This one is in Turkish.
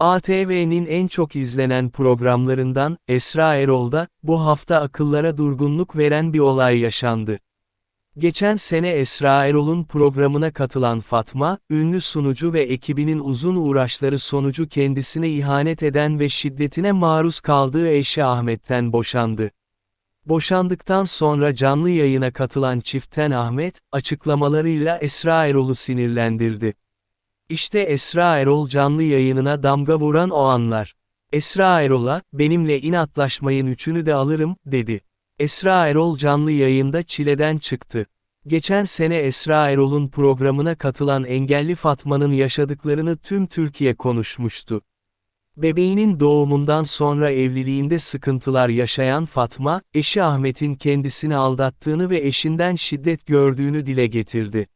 ATV'nin en çok izlenen programlarından, Esra Erol'da, bu hafta akıllara durgunluk veren bir olay yaşandı. Geçen sene Esra Erol'un programına katılan Fatma, ünlü sunucu ve ekibinin uzun uğraşları sonucu kendisine ihanet eden ve şiddetine maruz kaldığı eşi Ahmet'ten boşandı. Boşandıktan sonra canlı yayına katılan çiftten Ahmet, açıklamalarıyla Esra Erol'u sinirlendirdi. İşte Esra Erol canlı yayınına damga vuran o anlar. Esra Erol'a, benimle inatlaşmayın üçünü de alırım, dedi. Esra Erol canlı yayında çileden çıktı. Geçen sene Esra Erol'un programına katılan engelli Fatma'nın yaşadıklarını tüm Türkiye konuşmuştu. Bebeğinin doğumundan sonra evliliğinde sıkıntılar yaşayan Fatma, eşi Ahmet'in kendisini aldattığını ve eşinden şiddet gördüğünü dile getirdi.